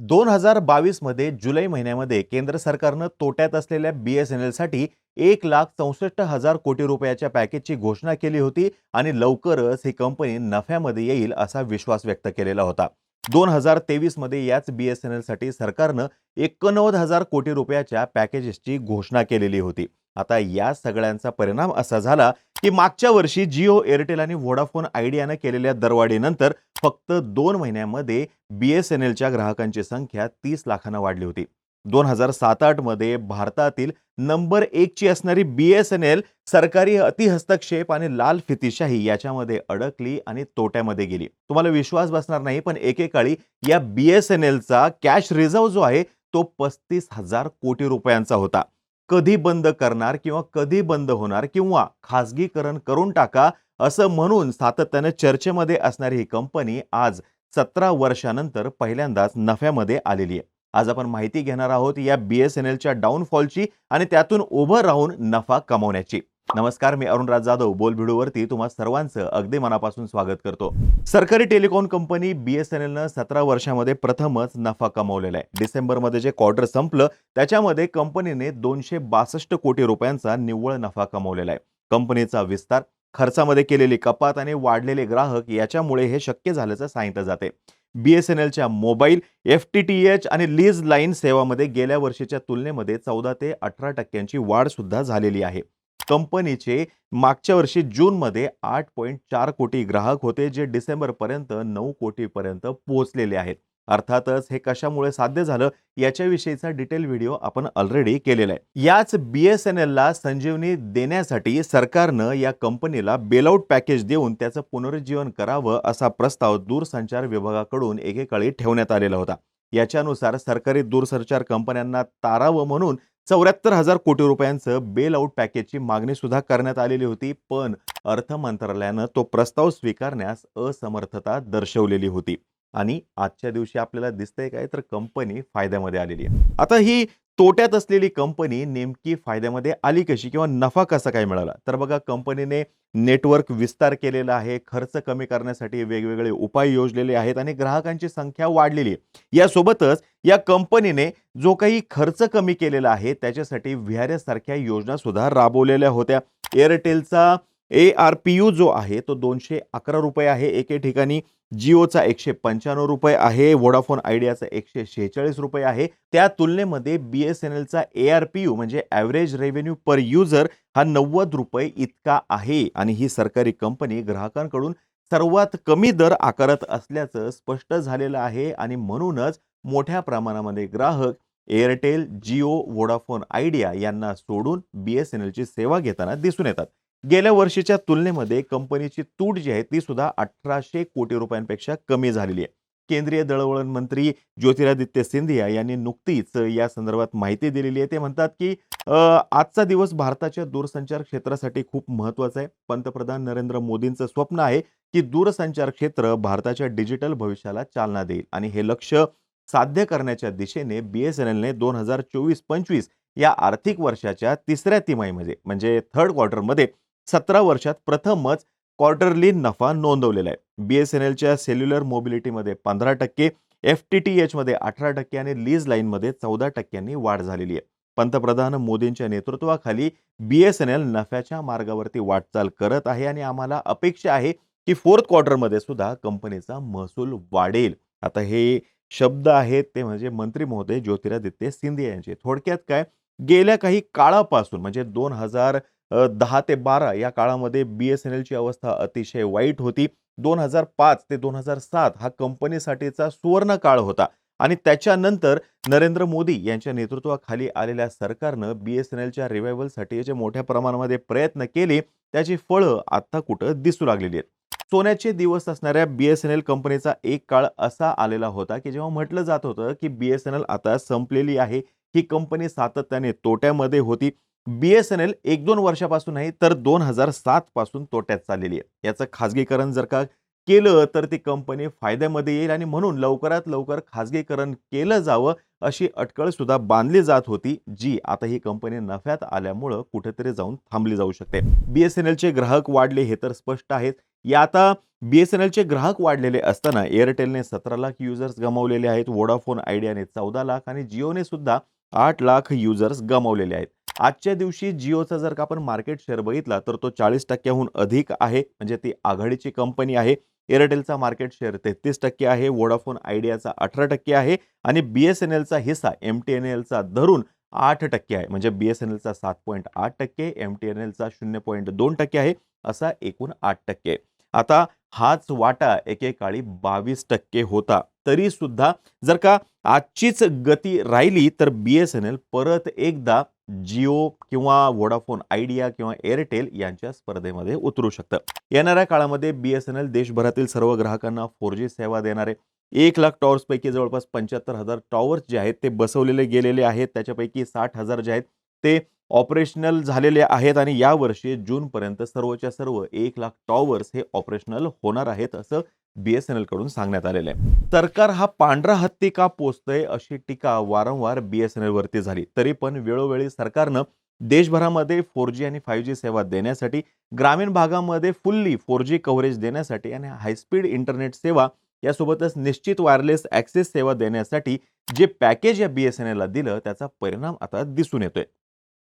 दोन हजार बावीसमध्ये जुलै महिन्यामध्ये केंद्र सरकारनं तोट्यात असलेल्या बी एस एन एलसाठी एक लाख चौसष्ट हजार कोटी रुपयाच्या पॅकेजची घोषणा केली होती आणि लवकरच ही कंपनी नफ्यामध्ये येईल असा विश्वास व्यक्त केलेला होता. दोन हजार तेवीसमध्ये याच बी एस एन एलसाठी सरकारनं एकोणनव्वद हजार कोटी रुपयाच्या पॅकेजेसची घोषणा केलेली होती. आता या सगळ्यांचा परिणाम असा झाला की मागच्या वर्षी जिओ एअरटेल आणि व्होडाफोन आयडियानं केलेल्या दरवाढीनंतर फक्त दोन महिन्यामध्ये बी एस एन एलच्या ग्राहकांची संख्या तीस लाखांना वाढली होती. दोन हजार सात आठमध्ये भारतातील नंबर एकची असणारी बी एस एन एल सरकारी अतिहस्तक्षेप आणि लाल फितीशाही याच्यामध्ये अडकली आणि तोट्यामध्ये गेली. तुम्हाला विश्वास बसणार नाही पण एकेकाळी या बी एस एन एलचा कॅश रिझर्व जो आहे तो पस्तीस हजार कोटी रुपयांचा होता. कधी बंद करणार किंवा कधी बंद होणार किंवा खाजगीकरण करून टाका असं म्हणून सातत्यानं चर्चेमध्ये असणारी ही कंपनी आज सतरा वर्षानंतर पहिल्यांदाच नफ्यामध्ये आलेली आहे. आज आपण माहिती घेणार आहोत या बी एस एन एलच्या डाऊनफॉलची आणि त्यातून उभं राहून नफा कमवण्याची. नमस्कार मी अरुणराज जाधव. बोल व्हिडिओवरती तुम्हा सर्वांचं अगदी मनापासून स्वागत करतो. सरकारी telecom company B S N एलनं सतरा वर्षामध्ये प्रथमच नफा कमवलेला आहे. डिसेंबरमध्ये जे क्वार्टर संपलं त्याच्यामध्ये कंपनीने दोनशे बासष्ट कोटी रुपयांचा निव्वळ नफा कमवलेला आहे. कंपनीचा विस्तार खर्चामध्ये केलेली कपात आणि वाढलेले ग्राहक याच्यामुळे हे शक्य झाल्याचं सांगितलं जाते. बी एस एन एलच्या mobile F T T H आणि लीज लाईन सेवामध्ये गेल्या वर्षीच्या तुलनेमध्ये चौदा ते अठरा टक्क्यांची वाढ सुद्धा झालेली आहे. कंपनीचे मागच्या वर्षी जूनमध्ये आठ पॉईंट चार कोटी ग्राहक होते जे डिसेंबरपर्यंत नऊ कोटीपर्यंत पोहोचलेले आहेत. अर्थातच हे कशामुळे साध्य झालं याच्याविषयीचा डिटेल व्हिडिओ आपण ऑलरेडी केलेला आहे. याच बी एस एन एलला संजीवनी देण्यासाठी सरकारनं या कंपनीला बेलआउट पॅकेज देऊन त्याचं पुनरुज्जीवन करावं असा प्रस्ताव दूरसंचार विभागाकडून एकेकाळी ठेवण्यात आलेला होता. याच्यानुसार सरकारी दूरसंचार कंपन्यांना तारावं म्हणून चौऱ्याहत्तर हजार कोटी रुपयांचं बेल आउट पॅकेजची मागणी सुद्धा करण्यात आलेली होती पण अर्थ मंत्रालयानं तो प्रस्ताव स्वीकारण्यास असमर्थता दर्शवलेली होती. आणि आजच्या दिवशी आपल्याला दिसतंय काय तर कंपनी फायद्यामध्ये आलेली आहे. आता ही तोट्यात असलेली कंपनी नेमकी फायद्यामध्ये आली कशी किंवा नफा कसा काय मिळाला? तर बघा कंपनीने नेटवर्क विस्तार केलेला आहे खर्च कमी करण्यासाठी वेगवेगळे उपाय योजलेले आहेत आणि ग्राहकांची संख्या वाढलेली आहे. यासोबतच या कंपनीने जो काही खर्च कमी केलेला आहे त्याच्यासाठी व्ही आर एस सारख्या योजना सुद्धा राबवलेल्या होत्या. एअरटेलचा ए आर पी यू जो आहे तो दोनशे अकरा रुपये आहे. एके ठिकाणी जिओचा एकशे पंच्याण्णव रुपये आहे. वोडाफोन आयडियाचा एकशे शेहेचाळीस रुपये आहे. त्या तुलनेमध्ये बी एस एन एलचा ए आर पी यू म्हणजे ॲव्हरेज रेव्हेन्यू पर युजर हा नव्वद रुपये इतका आहे. आणि ही सरकारी कंपनी ग्राहकांकडून सर्वात कमी दर आकारत असल्याचं स्पष्ट झालेलं आहे. आणि म्हणूनच मोठ्या प्रमाणामध्ये ग्राहक एअरटेल जिओ वोडाफोन आयडिया यांना सोडून बी एस एन एलची सेवा घेताना दिसून येतात. गेल्या वर्षीच्या तुलनेमध्ये कंपनीची तूट जी आहे ती सुद्धा अठराशे कोटी रुपयांपेक्षा कमी झालेली आहे. केंद्रीय दळवळण मंत्री ज्योतिरादित्य सिंधिया यांनी नुकतीच या संदर्भात माहिती दिलेली आहे. ते म्हणतात की आजचा दिवस भारताच्या दूरसंचार क्षेत्रासाठी खूप महत्त्वाचा आहे. पंतप्रधान नरेंद्र मोदींचं स्वप्न आहे की दूरसंचार क्षेत्र भारताच्या डिजिटल भविष्याला चालना देईल. आणि हे लक्ष्य साध्य करण्याच्या दिशेने बी एस एन एलने दोन हजार चोवीस पंचवीस या आर्थिक वर्षाच्या तिसऱ्या तिमाहीमध्ये म्हणजे थर्ड क्वार्टरमध्ये सतरा वर्षात प्रथमच क्वार्टरली नफा नोंदवलेला आहे. बी एस एन एलच्या सेल्युलर मोबिलिटीमध्ये पंधरा टक्के एफ टी टी एचमध्ये अठरा टक्के आणि लीज लाईनमध्ये चौदा टक्क्यांनी वाढ झालेली आहे. पंतप्रधान मोदींच्या नेतृत्वाखाली बी एस एन एल नफ्याच्या मार्गावरती वाटचाल करत आहे आणि आम्हाला अपेक्षा आहे की फोर्थ क्वार्टरमध्ये सुद्धा कंपनीचा महसूल वाढेल. आता हे शब्द आहेत ते म्हणजे मंत्री महोदय ज्योतिरादित्य सिंधिया यांचे. थोडक्यात काय? गेल्या काही काळापासून म्हणजे दोन हजार दहा ते बारा या काळामध्ये बी एस एन एलची अवस्था अतिशय वाईट होती. दोन हजार पाच ते दोन हजार सात हा कंपनीसाठीचा सुवर्ण काळ होता. आणि त्याच्यानंतर नरेंद्र मोदी यांच्या नेतृत्वाखाली आलेल्या सरकारनं बी एस एन एलच्या रिवायवलसाठी जे मोठ्या प्रमाणामध्ये प्रयत्न केले. त्याची फळं आत्ता कुठं दिसू लागलेली आहेत. सोन्याचे दिवस असणाऱ्या बी एस एन एल कंपनीचा एक काळ असा आलेला होता की जेव्हा म्हटलं जात होतं की बी एस एन एल आता संपलेली आहे ही कंपनी सातत्याने तोट्यामध्ये होती. बी एस एन एल एक दोन वर्षापासून नाही तर दोन हजार सात पासून तोट्यात चाललेली आहे. याचं खाजगीकरण जर का केलं तर ती कंपनी फायद्यामध्ये येईल आणि म्हणून लवकरात लवकर खाजगीकरण केलं जावं अशी अटकळ सुद्धा बांधली जात होती जी आता ही कंपनी नफ्यात आल्यामुळं कुठेतरी जाऊन थांबली जाऊ शकते. बी एस एन एलचे ग्राहक वाढले हे तर स्पष्ट आहेत. या आता बी एस एन एलचे ग्राहक वाढलेले असताना एअरटेलने सतरा लाख युजर्स गमावलेले आहेत वोडाफोन आयडियाने चौदा लाख आणि जिओने सुद्धा आठ लाख युजर्स गमावलेले आहेत. आजच्या दिवशी जिओचा जर का आपण मार्केट शेअर बघितला तर तो चाळीस टक्क्याहून अधिक आहे. म्हणजे ती आघाडीची कंपनी आहे. एअरटेलचा मार्केट शेअर तेहतीस टक्के आहे. वोडाफोन आयडियाचा अठरा टक्के आहे. आणि बी एस एन एलचा हिस्सा एम टी एन एलचा धरून आठ टक्के आहे. म्हणजे बी एस एन एलचा सात पॉईंट आठ टक्के एम टी एन एलचा शून्य पॉईंट दोन टक्के आहे. असा एकूण आठ टक्के आता हाच वाटा एकेकाळी बावीस टक्के होता. तरी सुद्धा जर का आजचीच गती राहिली तर बी एस एन एल परत एकदा जिओ किंवा वोडाफोन आयडिया किंवा एअरटेल यांच्या स्पर्धेमध्ये उतरू शकतं. येणाऱ्या काळामध्ये बी एस एन एल देशभरातील सर्व ग्राहकांना फोर जी सेवा देणारे एक लाख टॉवर्सपैकी जवळपास पंच्याहत्तर हजार टॉवर्स जे आहेत ते बसवलेले गेलेले आहेत. त्याच्यापैकी साठ हजार जे आहेत ते ऑपरेशनल झालेले आहेत आणि यावर्षी जूनपर्यंत सर्वच्या सर्व एक लाख टॉवर्स हे ऑपरेशनल होणार आहेत असं बीएसएनएलकडून कडून सांगण्यात आलेलं आहे. सरकार हा पांढरा हत्ती का पोचतोय अशी टीका वारंवार बीएसएनएलवरती वरती झाली. तरी पण वेळोवेळी सरकारनं देशभरामध्ये फोर जी आणि फाईव्ह जी सेवा देण्यासाठी ग्रामीण भागामध्ये फुल्ली फोर जी कव्हरेज देण्यासाठी आणि हायस्पीड इंटरनेट सेवा यासोबतच निश्चित वायरलेस ॲक्सेस सेवा देण्यासाठी जे पॅकेज या बी एस एन एलला दिलं त्याचा परिणाम आता दिसून येतोय.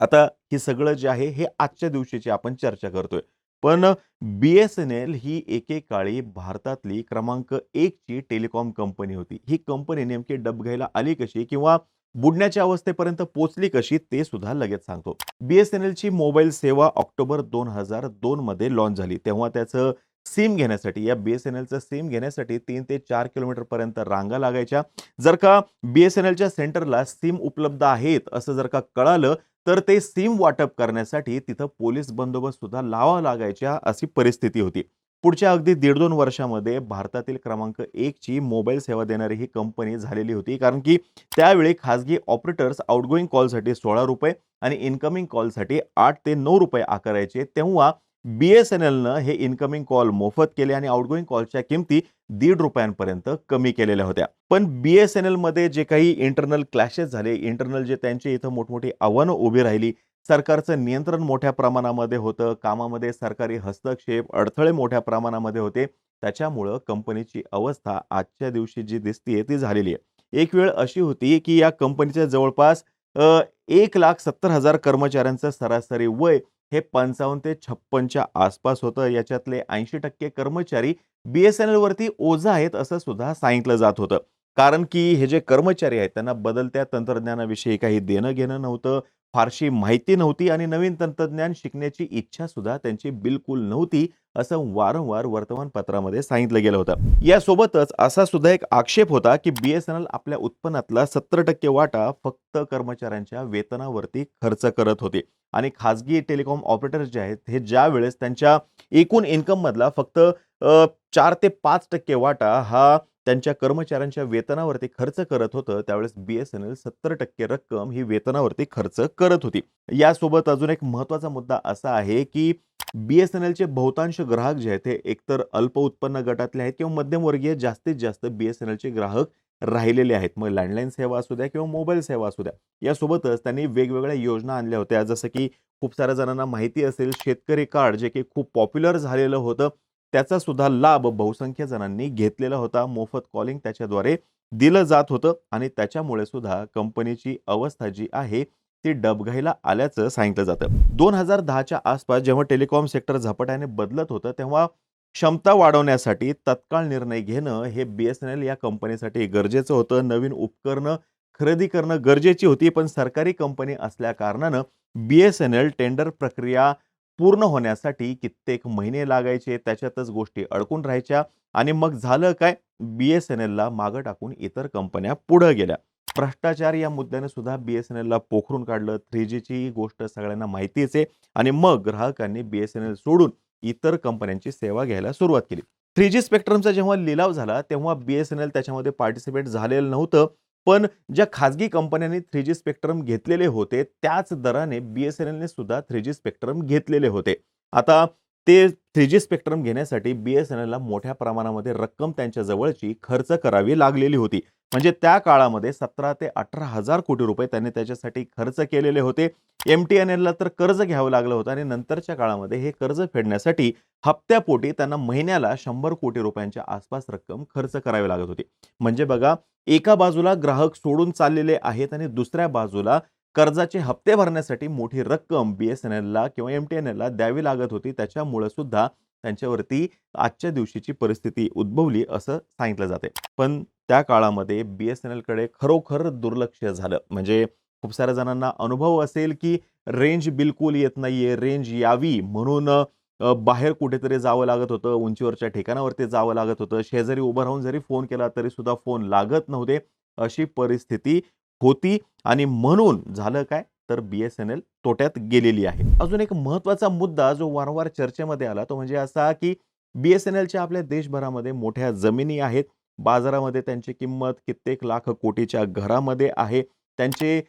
आता हे सगळं जे आहे हे आजच्या दिवशीची आपण चर्चा करतोय. पण बी एस एन एल ही एकेकाळी भारतातली क्रमांक एकची टेलिकॉम कंपनी होती. ही कंपनी नेमकी डब घ्यायला आली कशी किंवा बुडण्याच्या अवस्थेपर्यंत पोचली कशी ते सुद्धा लगेच सांगतो. बी एस एन एलची मोबाईल सेवा ऑक्टोबर दोन हजार दोनमध्ये लॉन्च झाली. तेव्हा त्याचं सिम घेण्यासाठी या बी एस एन एलचं सिम घेण्यासाठी तीन ते चार किलोमीटरपर्यंत रांगा लागायच्या. जर का बी एस एन एलच्या सेंटरला सिम उपलब्ध आहेत असं जर का कळालं तर ते सिम वाटप करण्यासाठी तिथं पोलीस बंदोबस्त सुद्धा लावा लागायच्या अशी परिस्थिती होती. पुढच्या अगदी दीड दोन वर्षामध्ये भारतातील क्रमांक एकची मोबाईल सेवा देणारी ही कंपनी झालेली होती. कारण की त्यावेळी खाजगी ऑपरेटर्स आउटगोईंग कॉलसाठी सोळा रुपये आणि इन्कमिंग कॉलसाठी आठ ते नऊ रुपये आकारायचे. तेव्हा बी एस एन एलनं हे इन्कमिंग कॉल मोफत केले आणि आउटगोईंग कॉलच्या किमती दीड रुपयांपर्यंत कमी केलेल्या होत्या. पण बी एस एन एलमध्ये जे काही इंटरनल क्लॅशेस झाले इंटरनल जे त्यांचे इथं मोठमोठी आव्हानं उभी राहिली सरकारचं नियंत्रण मोठ्या प्रमाणामध्ये होतं कामामध्ये सरकारी हस्तक्षेप अडथळे मोठ्या प्रमाणामध्ये होते त्याच्यामुळं कंपनीची अवस्था आजच्या दिवशी जी दिसतीये ती झालेली आहे. एक वेळ अशी होती की या कंपनीच्या जवळपास एक लाख सत्तर हजार कर्मचाऱ्यांचं सरासरी वय हे पंचावन्न ते छप्पनच्या आसपास होतं. याच्यातले ऐंशी टक्के कर्मचारी बी एस एन एलवरती ओझा आहेत असं सुद्धा सांगितलं जात होतं. कारण की हे जे कर्मचारी आहेत त्यांना बदलत्या तंत्रज्ञानाविषयी काही देणं घेणं नव्हतं. फारशी माहिती नव्हती आणि नवीन तंत्रज्ञान शिकण्याची इच्छा सुद्धा त्यांची बिलकुल नव्हती असं वारंवार वर्तमानपत्रामध्ये सांगितलं गेलं होतं. यासोबतच असा सुद्धा एक आक्षेप होता की बी एस एन एल आपल्या उत्पन्नातला सत्तर टक्के वाटा फक्त कर्मचाऱ्यांच्या वेतनावरती खर्च करत होते. आणि खाजगी टेलिकॉम ऑपरेटर्स जे आहेत हे ज्या वेळेस त्यांच्या एकूण इन्कममधला फक्त चार ते पाच टक्के वाटा हा त्यांच्या कर्मचाऱ्यांच्या वेतनावरती खर्च करत होतं. त्यावेळेस बी एस एन एल सत्तर टक्के रक्कम ही वेतनावरती खर्च करत होती. यासोबत अजून एक महत्त्वाचा मुद्दा असा आहे की बी एस एन एलचे बहुतांश ग्राहक जे आहेत ते एकतर अल्प उत्पन्न गटातले आहेत किंवा मध्यमवर्गीय जास्तीत जास्त बी एस एन एलचे ग्राहक राहिलेले आहेत. मग लँडलाईन सेवा असू द्या किंवा मोबाईल सेवा असू द्या. यासोबतच त्यांनी वेगवेगळ्या योजना आणल्या होत्या. जसं की खूप साऱ्या जणांना माहिती असेल शेतकरी कार्ड जे की खूप पॉप्युलर झालेलं होतं. त्याचा सुद्धा लाभ बहुसंख्य जणांनी घेतलेला होता. मोफत कॉलिंग त्याच्याद्वारे दिलं जात होतं आणि त्याच्यामुळे सुद्धा कंपनीची अवस्था जी आहे ती डबघाईला आल्याचं सांगितलं जातं. दोन हजार दहाच्या आसपास जेव्हा टेलिकॉम सेक्टर झपाट्याने बदलत होतं तेव्हा क्षमता वाढवण्यासाठी तत्काळ निर्णय घेणं हे बी एस एन एल या कंपनीसाठी गरजेचं होतं. नवीन उपकरणं खरेदी करणं गरजेची होती पण सरकारी कंपनी असल्या कारणानं B S N L tender प्रक्रिया पूर्ण होण्यासाठी कित्येक महिने लागायचे त्याच्यातच गोष्टी अडकून राहायच्या आणि मग झालं काय? बी एस एन एलला मागं टाकून इतर कंपन्या पुढं गेल्या. भ्रष्टाचार या मुद्द्याने सुद्धा बी एस एन एलला पोखरून काढलं. थ्री जीची गोष्ट सगळ्यांना माहितीच आहे आणि मग ग्राहकांनी बी एस एन एल सोडून इतर कंपन्यांची सेवा घ्यायला सुरुवात केली. थ्री जी स्पेक्ट्रमचा जेव्हा लिलाव झाला तेव्हा बी एस एन एल त्याच्यामध्ये पार्टिसिपेट झालेलं नव्हतं. पण ज्या खाजगी कंपन्यांनी थ्री जी स्पेक्ट्रम घेतलेले होते त्याच दराने बी एस एन एलने सुद्धा थ्री जी स्पेक्ट्रम घेतलेले होते. आता ते थ्री जी स्पेक्ट्रम घेण्यासाठी बी एस एन एलला मोठ्या प्रमाणामध्ये रक्कम त्यांच्या जवळची खर्च करावी लागलेली होती. म्हणजे त्या काळामध्ये सतरा ते अठरा हजार कोटी रुपये त्यांनी त्याच्यासाठी खर्च केलेले होते. एम टी एन एलला तर कर्ज घ्यावं लागलं होतं आणि नंतरच्या काळामध्ये हे कर्ज फेडण्यासाठी हप्त्यापोटी त्यांना महिन्याला शंभर कोटी रुपयांच्या आसपास रक्कम खर्च करावी लागत होती. म्हणजे बघा एका बाजूला ग्राहक सोडून चाललेले आहेत आणि दुसऱ्या बाजूला कर्जाचे हप्ते भरण्यासाठी मोठी रक्कम बी एस एन एलला किंवा एम टी एन एलला द्यावी लागत होती. त्याच्यामुळे सुद्धा त्यांच्यावरती आजच्या दिवशीची परिस्थिती उद्भवली असं सांगितलं जाते. पण त्या काळामध्ये बी एस एन एलकडे खरोखर दुर्लक्ष झालं. म्हणजे खूप साऱ्या जणांना अनुभव असेल की रेंज बिलकुल येत नाहीये. रेंज यावी म्हणून बाहेर कुठेतरी जावं लागत होतं उंचीवरच्या ठिकाणावरती जावं लागत होतं. शेजारी उभं राहून जरी फोन केला तरी सुद्धा फोन लागत नव्हते अशी परिस्थिती होती. आणि म्हणून झालं काय? तर बी एस एन एल तोट्यात गेलेली आहे. अजून एक महत्त्वाचा मुद्दा जो वारंवार चर्चेमध्ये आला तो म्हणजे असा की बी एस एन एलच्या आपल्या देशभरामध्ये मोठ्या जमिनी आहेत. बाजारामध्ये त्यांची किंमत कित्येक लाख कोटीच्या घरामध्ये आहे. त्यांचे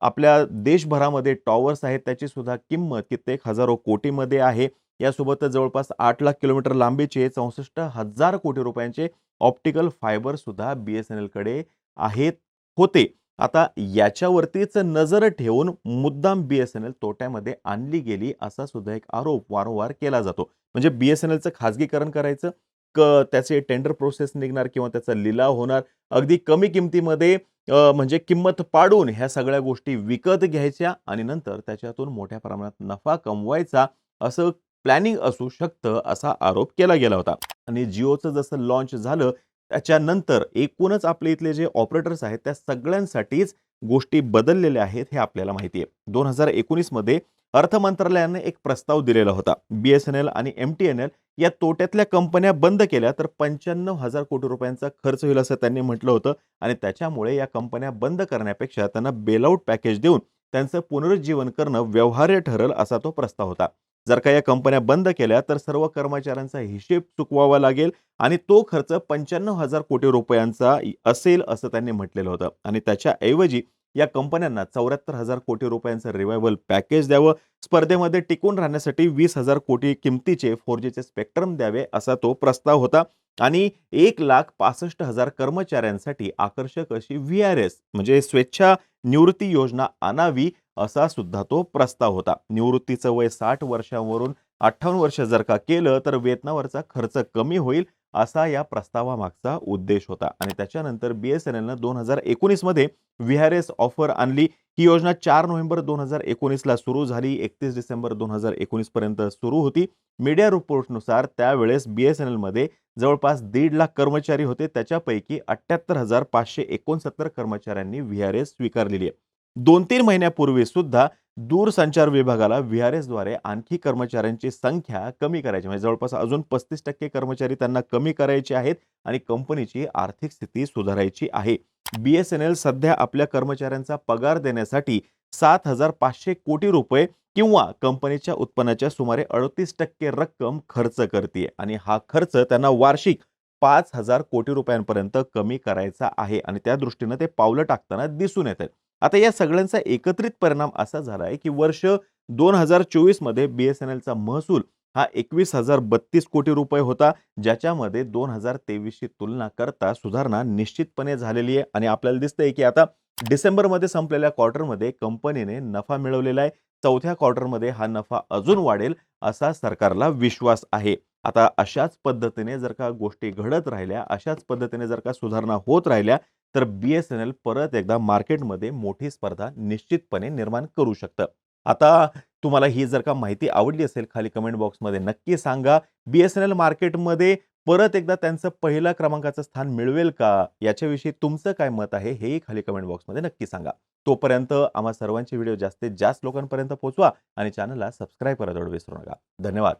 आपल्या देशभरामध्ये टॉवर्स आहेत. त्याची सुद्धा किंमत कित्येक हजारो कोटीमध्ये आहे. यासोबतच जवळपास आठ लाख किलोमीटर लांबीचे चौसष्ट हजार कोटी रुपयांचे ऑप्टिकल फायबर सुद्धा बी एस एन एलकडे आहेत होते. आता याच्यावरतीच नजर ठेवून मुद्दाम बी एस एन एल तोट्यामध्ये आणली गेली असा सुद्धा एक आरोप वारंवार केला जातो. म्हणजे बी एस एन एलचं खाजगीकरण करायचं क त्याचे टेंडर प्रोसेस निघणार किंवा त्याचा लिलाव होणार अगदी कमी किमतीमध्ये म्हणजे किंमत पाडून ह्या सगळ्या गोष्टी विकत घ्यायच्या आणि नंतर त्याच्यातून मोठ्या प्रमाणात नफा कमवायचा असं प्लॅनिंग असू शकतं असा आरोप केला गेला होता. आणि जिओचं जसं लॉन्च झालं त्याच्यानंतर एकूणच आपले इथले जे ऑपरेटर्स आहेत त्या सगळ्यांसाठीच गोष्टी बदललेल्या आहेत हे आपल्याला माहिती आहे. दोन हजार एकोणीसमध्ये अर्थ मंत्रालयाने एक प्रस्ताव दिलेला होता. बी एस एन एल आणि एम टी एन एल या तोट्यातल्या कंपन्या बंद केल्या तर पंच्याण्णव हजार कोटी रुपयांचा खर्च होईल असं त्यांनी म्हटलं होतं. आणि त्याच्यामुळे या कंपन्या बंद करण्यापेक्षा त्यांना बेलआउट पॅकेज देऊन त्यांचं पुनरुज्जीवन करणं व्यवहार्य ठरल असा तो प्रस्ताव होता. जर का या कंपन्या बंद केल्या तर सर्व कर्मचाऱ्यांचा हिशेब चुकवावा लागेल आणि तो खर्च पंच्याण्णव हजार कोटी रुपयांचा असेल असं त्यांनी म्हटलेलं होतं. आणि त्याच्याऐवजी या कंपन्यांना चौऱ्याहत्तर हजार कोटी रुपयांचं रिवायवल पॅकेज द्यावं स्पर्धेमध्ये टिकून राहण्यासाठी वीस हजार कोटी किमतीचे फोर जीचे स्पेक्ट्रम द्यावे असा तो प्रस्ताव होता. आणि एक लाख पासष्ट हजार कर्मचाऱ्यांसाठी आकर्षक अशी व्ही आर एस म्हणजे स्वेच्छा निवृत्ती योजना आणावी असा सुद्धा तो प्रस्ताव होता. निवृत्तीचं वय साठ वर्षांवरून अठ्ठावन्न वर्ष जर का केलं तर वेतनावरचा खर्च कमी होईल असा या प्रस्तावामागचा उद्देश होता. आणि त्याच्यानंतर बी एस एन एलनं दोन हजार एकोणीसमध्ये व्ही आर एस ऑफर आणली. ही योजना चार नोव्हेंबर दोन हजार एकोणीसला सुरू झाली. एकतीस डिसेंबर दोन हजार एकोणीसपर्यंत सुरू होती. मीडिया रिपोर्टनुसार त्यावेळेस बी एस एन एलमध्ये जवळपास दीड लाख कर्मचारी होते. त्याच्यापैकी अठ्ठ्याहत्तर हजार पाचशे एकोणसत्तर कर्मचाऱ्यांनी व्ही आर एस स्वीकारलेली आहे. दोन तीन महिन्यापूर्वी सुद्धा दूरसंचार विभागाला व्ही आर एसद्वारे आणखी कर्मचाऱ्यांची संख्या कमी करायची. म्हणजे जवळपास अजून पस्तीस टक्के कर्मचारी त्यांना कमी करायचे आहेत आणि कंपनीची आर्थिक स्थिती सुधारायची आहे. बी एस एन एल सध्या आपल्या कर्मचाऱ्यांचा पगार देण्यासाठी सात हजार पाचशे कोटी रुपये किंवा कंपनीच्या उत्पन्नाच्या सुमारे अडतीस टक्के रक्कम खर्च करते आणि हा खर्च त्यांना वार्षिक पाच हजार कोटी रुपयांपर्यंत कमी करायचा आहे आणि त्या दृष्टीनं ते पावलं टाकताना दिसून येत आहेत आता या सगळ्यांचा एकत्रित परिणाम असा झाला आहे की वर्ष दोन हजार चोवीसमध्ये बी एस एन एलचा महसूल हा एकवीस हजार बत्तीस कोटी रुपये होता ज्याच्यामध्ये दोन हजार तेवीसची तुलना करता सुधारणा निश्चितपणे झालेली आहे. आणि आपल्याला दिसतंय की आता डिसेंबरमध्ये संपलेल्या क्वार्टरमध्ये कंपनीने नफा मिळवलेला आहे. चौथ्या क्वार्टरमध्ये हा नफा अजून वाढेल असा सरकारला विश्वास आहे. आता अशाच पद्धतीने जर का गोष्टी घडत राहिल्या अशाच पद्धतीने जर का सुधारणा होत राहिल्या तर बी एस एन एल परत एकदा मार्केटमध्ये मोठी स्पर्धा निश्चितपणे निर्माण करू शकतं. आता तुम्हाला ही जर का माहिती आवडली असेल खाली कमेंट बॉक्समध्ये नक्की सांगा. बी एस एन एल मार्केटमध्ये परत एकदा त्यांचं पहिल्या क्रमांकाचं स्थान मिळवेल का? याच्याविषयी तुमचं काय मत आहे हेही खाली कमेंट बॉक्समध्ये नक्की सांगा. तोपर्यंत आम्हा सर्वांचे व्हिडिओ जास्तीत जास्त लोकांपर्यंत पोहोचवा आणि चॅनलला सबस्क्राईब करायला विसरू नका. धन्यवाद.